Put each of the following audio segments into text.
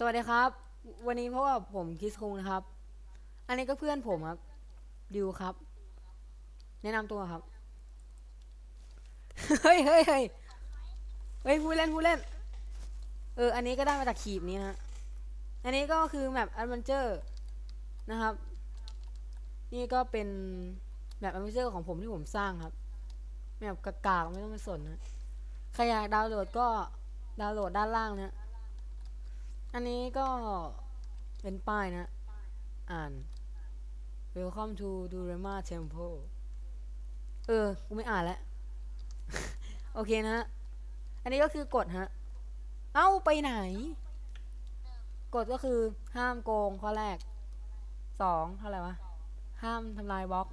สวัสดีครับ วันนี้เพราะว่าผมคิสคุงนะครับ อันนี้ก็เพื่อนผมครับดิวครับ แนะนำตัวครับ เฮ้ยเฮ้ยเฮ้ยเฮ้ยผู้เล่นผู้เล่น เออ อันนี้ก็ได้มาจากขีบนี้นะฮะ อันนี้ก็คือแมปแอดเวนเจอร์นะครับ นี่ก็เป็นแมปแอดเวนเจอร์ของผมที่ผมสร้างครับ แมปกากๆไม่ต้องไปสนนะ ใครอยากดาวน์โหลดก็ดาวน์โหลดด้านล่างนะ อันนี้ก็เป็นป้ายนะ อ่าน Welcome to Durama Temple เออ กูไม่อ่านแล้ว โอเคนะฮะ อันนี้ก็คือกฎฮะ เอ้า ไปไหน กฎก็คือห้ามโกงข้อแรก สองเท่าไหร่วะ ห้ามทำลายบล็อก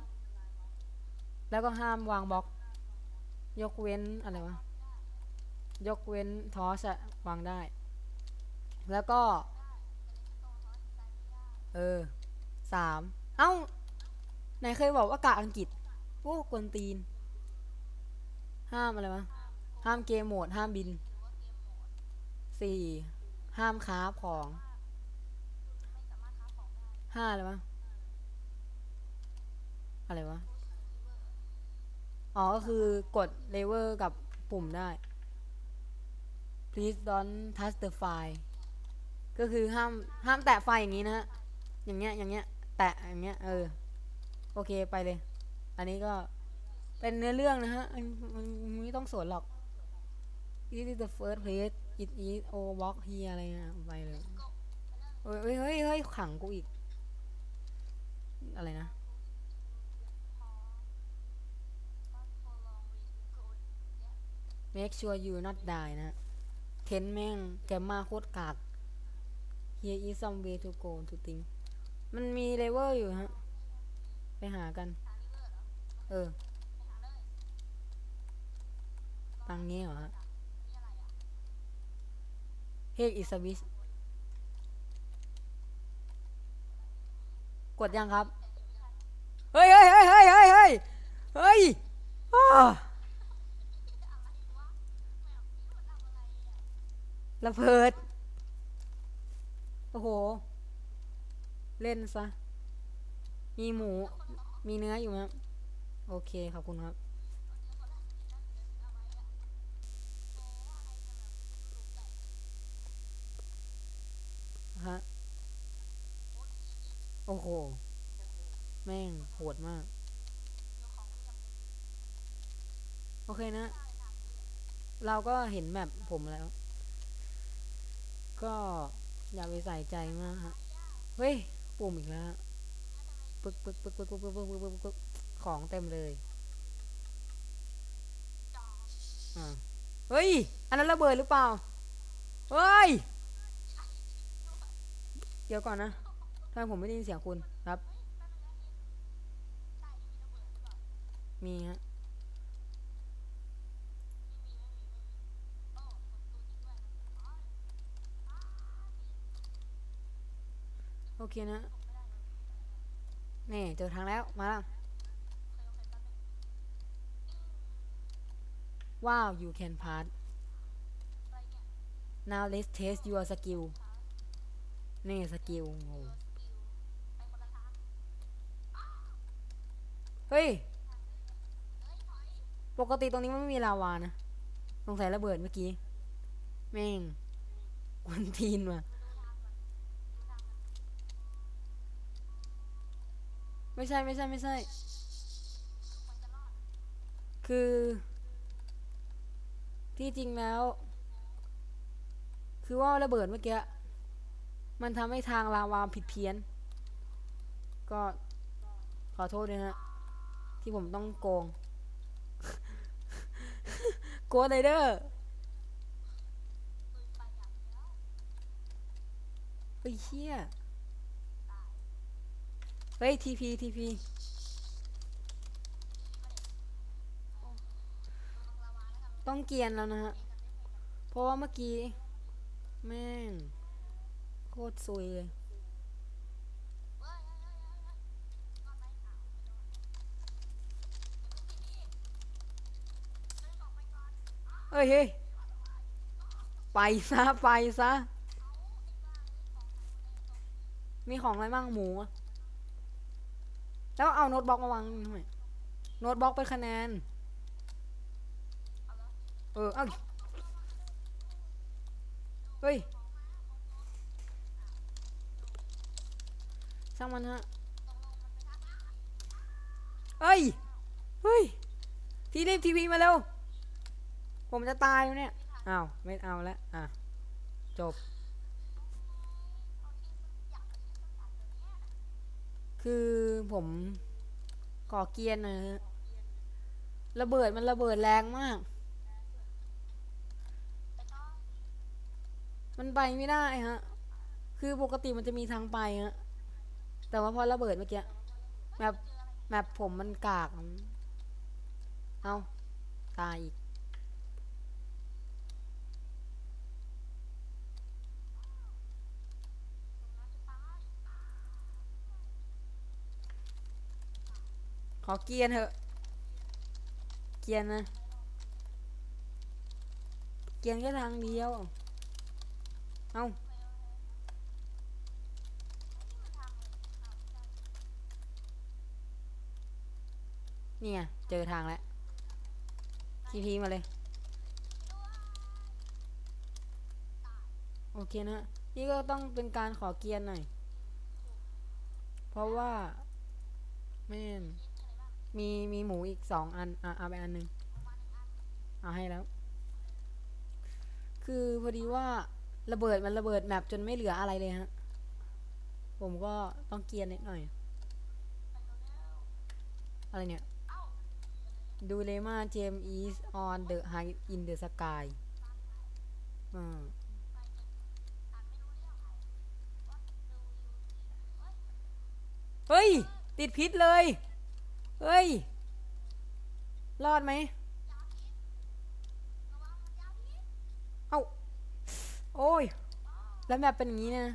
แล้วก็ห้ามวางบล็อก ยกเว้น อะไรวะ ยกเว้นทอสอะวางได้ แล้วก็ เออสามเอ้าไหนเคยบอกว่ากะอังกฤษโอ้กวนตีน ห้ามอะไรวะห้ามเกมโหมด ห้ามบินสี่ห้ามค้าของห้าอะไรวะอะไรวะอ๋อก็คือกดเลเวอร์กับปุ่มได้ please don't touch the file ก็คือห้ามห้ามแตะไฟอย่างนี้นะฮะอย่างเงี้ยอย่างเงี้ยแตะอย่างเงี้ยเออโอเคไปเลย อันนี้ก็เป็นเนื้อเรื่องนะฮะมันไม่ต้องสวนหรอก This is the first place it is o walk here อะไรนะไปเลยเฮ้ยเฮ้ยเฮ้ยขังกูอีก อะไรนะ make sure you not die นะ เทนแม่งแกมมาโคตรกาก here is some way to go to think มันมีเลเวลอยู่ฮะ ไปหากัน เออตังนี้เหรอฮะเฮกอิสวิสกดยังครับ เฮ้ยเฮ้ยเฮ้ยเฮ้ยเฮ้ยเฮ้ยเฮ้ยอ้าระเบิด โอ้โห เล่นซะ มีหมู มีเนื้ออยู่ไหมโอเค ขอบคุณครับ ฮะ โอ้โห แม่งโหดมาก โอเคนะ เราก็เห็นแมปผมแล้ว ก็ อย่าไปใส่ใจมากฮะ เฮ้ย ปุ่มอีกแล้วปึ๊กปึ๊กปึ๊กปึ๊กปึ๊กปึ๊กปึ๊กปึ๊กปึ๊กของเต็มเลย อ่า เฮ้ย อันนั้นระเบิดหรือเปล่า เฮ้ย เดี๋ยวก่อนนะทำไมผมไม่ได้ยินเสียงคุณครับ มีฮะ เคนะนี่เจอทางแล้วมาแล้ว ว้าว you can pass now let's test your skill นี่สกิลโง่เฮ้ย ปกติตรงนี้มันไม่มีลาวานะ สงสัยระเบิดเมื่อกี้ แม่งกวนทีนว่ะ ไม่ใช่ไม่ใช่ไม่ใช่ คือ ที่จริงแล้ว คือว่าระเบิดเมื่อกี้มันทำให้ทางลาวาผิดเพี้ยน ก็ขอโทษด้วยนะที่ผมต้องโกง โกดไรเดอร์เฮ้เชี่ย เฮ้ยทีพีทีพีต้องเกียนแล้วนะฮะ เพราะว่าเมื่อกี้ แม่ง โคตรซุยเลยเฮ้ยเฮ้ยไปซะ ไปซะ มีของอะไรบ้างหมูอะ แล้วเอาโน้ตบล็อกมาวางนี่ทำไมโน้ตบล็อกเป็นคะแนน เออ เอ้าเฮ้ยช่างมันฮะเฮ้ย เฮ้ยพี่รีบทีวีมาเร็ว ผมจะตายอยู่เนี่ย อ้าว ไม่เอาแล้ว อะ จบ คือผมขอเกียร์นะฮะระเบิดมันระเบิดแรงมาก มันไปไม่ได้ฮะ คือปกติมันจะมีทางไปฮะ แต่ว่าพอระเบิดเมื่อกี้แมปแมปผมมันกาก เอาตายอีก ขอเกียร์เถอะ เกียร์นะ เกียร์แค่ทางเดียว เอาเนี่ยเจอทางแล้วทีพีมาเลย โอเคนะ นี่ก็ต้องเป็นการขอเกียร์หน่อย เพราะว่า แม่น มีมีหมูอีกสองอันอะเอาไปอันหนึ่งเอาให้แล้ว คือพอดีว่าระเบิดมันระเบิดแมปจนไม่เหลืออะไรเลยฮะ ผมก็ต้องเกียร์นิดหน่อย อะไรเนี่ย ดูเลมาเจมอีสออนเดอะไฮอินเดอะสกายอ่าเฮ้ย ติดพิษเลย เฮ้ย รอดไหมเอ้า โอ้ย แล้วแมปเป็นอย่างนี้นะ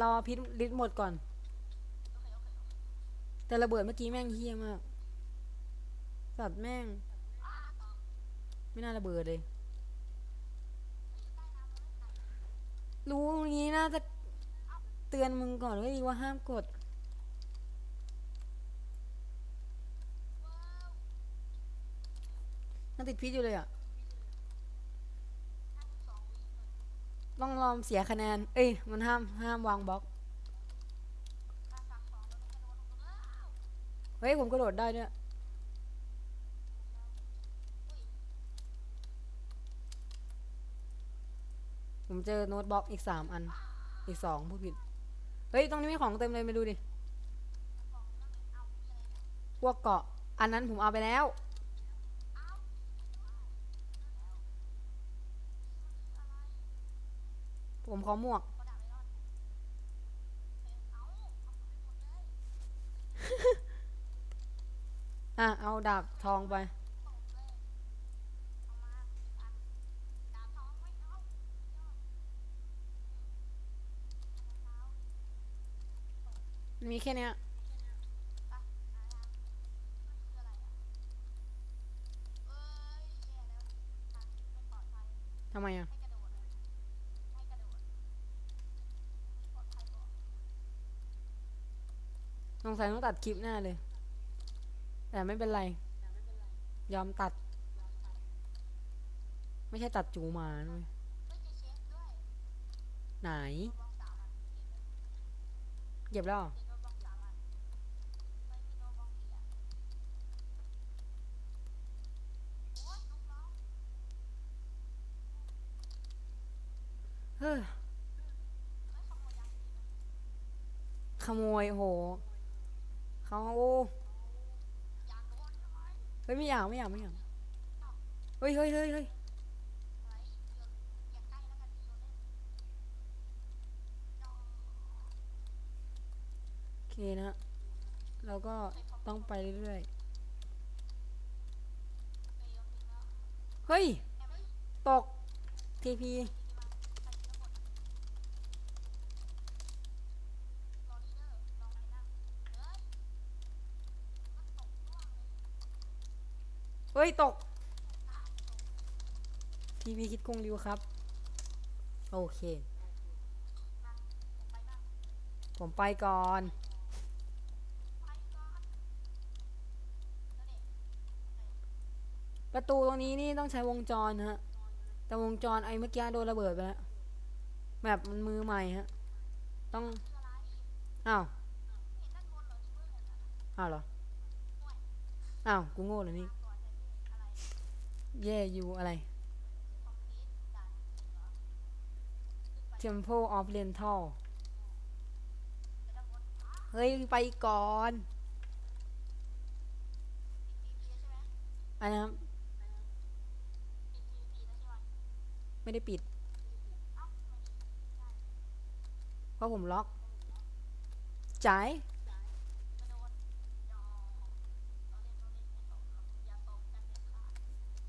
รอพิษลิตหมดก่อน แต่ระเบิดเมื่อกี้แม่งเฮี้ยมาก สัตว์แม่ง ไม่น่าระเบิดเลย รู้อย่างนี้น่าจะเตือนมึงก่อนก็ดีว่าห้ามกด ยังติดพิษอยู่เลยอะ ต้องลองเสียคะแนน เอ้ย มันห้ามห้ามวางบล็อก เฮ้ย ผมกระโดดได้ด้วยผมเจอโน้ตบล็อกอีกสามอัน อีกสองผู้ผิด เฮ้ย ตรงนี้มีของเต็มเลยไปดูดิ พวกเกาะ อันนั้นผมเอาไปแล้ว ผมขอหมวก อะ เอาดาบทองไปมีแค่เนี้ยทำไมอะ สงสัยต้องตัดคลิปแน่เลย แต่ไม่เป็นไร ยอมตัด ไม่ใช่ตัดจูมาด้วยไหน เก็บแล้วเหรอเฮ้ยขโมยโห เขาเฮ้ยไม่อยากไม่อยากไม่อยากเฮ้ยเฮ้ยเฮ้ยเฮ้ยโอเคนะเราก็ต้องไปเรื่อยๆ เฮ้ย ตกทีพี เฮ้ย ตก ทีพีคิดคงริวครับ โอเค ผมไปก่อน ประตูตรงนี้นี่ต้องใช้วงจรนะฮะ แต่วงจรไอ้เมื่อกี้โดนระเบิดไปแล้วแบบมันมือใหม่ฮะ ต้อง อ้าว อ้าวเหรอ อ้าว กูโง่เลยนี่ เย่ยูอะไร Temple of Rental เฮ้ย ไปก่อนอันนะครับ ไม่ได้ปิด เพราะผมล็อกจ่าย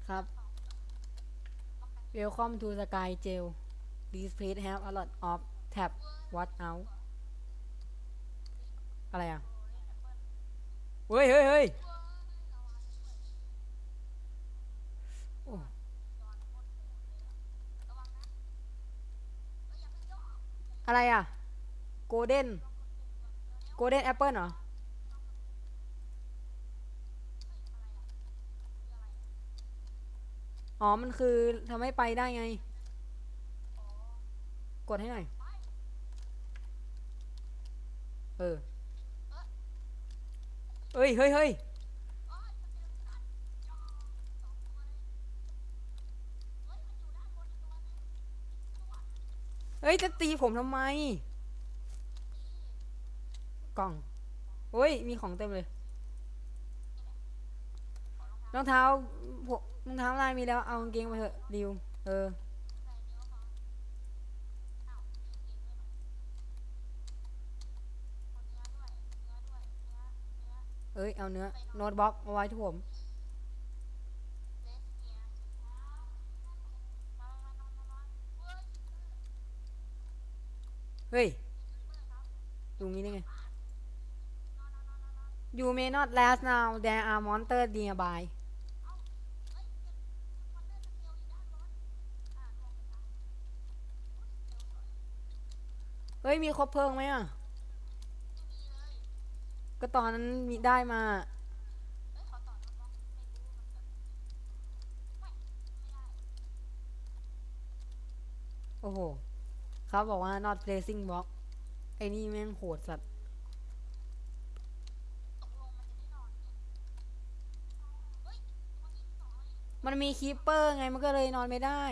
ครับ Welcome to Sky Jail This place have a lot of tab what out อะไรอะ เฮ้ยเฮ้ยเฮ้ยโอ้อะไรอะ Golden Golden Apple เหรอ อ๋อ มันคือทำให้ไปได้ไง กดให้หน่อย เออเอ้ยเฮ้ยเฮ้ยเฮ้ย จะตีผมทำไม กล่องเฮ้ย มีของเต็มเลย รองเท้าพวก รองเท้าลายมีแล้วเอากางเกงมาเถอะดิวเออเอ้ย เอาเนื้อโน้ตบล็อกเอาไว้ที่ผมเฮ้ยตรงนี้ได้ไง You may not last now there are monsters nearby เฮ้ยมีครบเพลิงไหมอะ ก็ตอนนั้นมีได้มา โอ้โหเขาบอกว่า not placing block ไอ้นี่แม่งโหดสัตว์มันมีคีปเปอร์ไงมันก็เลยนอนไม่ได้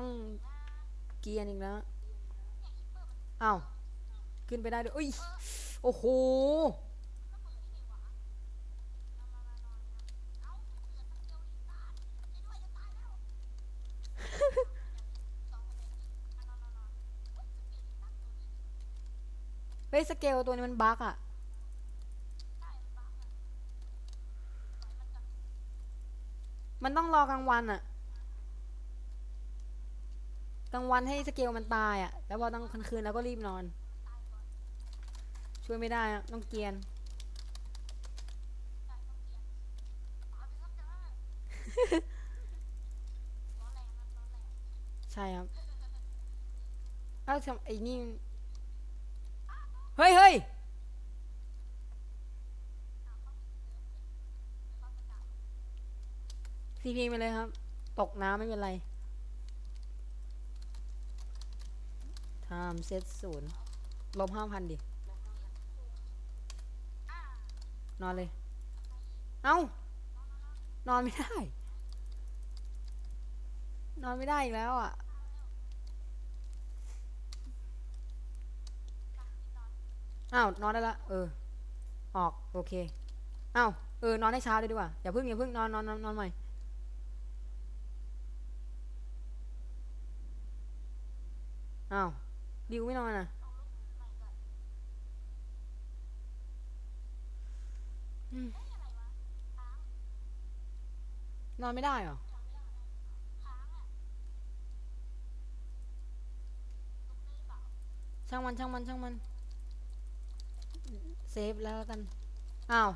ต้องเกียร์อีกแล้วอ้าวขึ้นไปได้ด้วยอุ้ยโอ้โหเฮ้ยสเกลตัวนี้มันบั๊กอะมันต้องรอกลางวันอะ กลางวันให้สเกลมันตายอะแล้วพอต้องคืนแล้วก็รีบนอน ช่วยไม่ได้ต้องเกียน ใช่ครับเอ้าทำไอ้นี่ เฮ้ยเฮ้ยซีพีไปเลยครับ ตกน้ำไม่เป็นไร ทำเซตศูนย์ลบห้าพันดิ นอนเลย เอ้านอนไม่ได้ นอนไม่ได้อีกแล้วอะ อ้าว นอนได้ละ เออ ออก โอเค อ้าว เออ นอนให้เช้าเลยดีกว่า อย่าเพิ่งอย่าเพิ่งนอนนอนนอนนอนใหม่อ้าว ดิวไม่นอนอะอืมนอนไม่ได้เหรอช่างมันช่างมันช่างมัน เซฟแล้วกัน อ้าว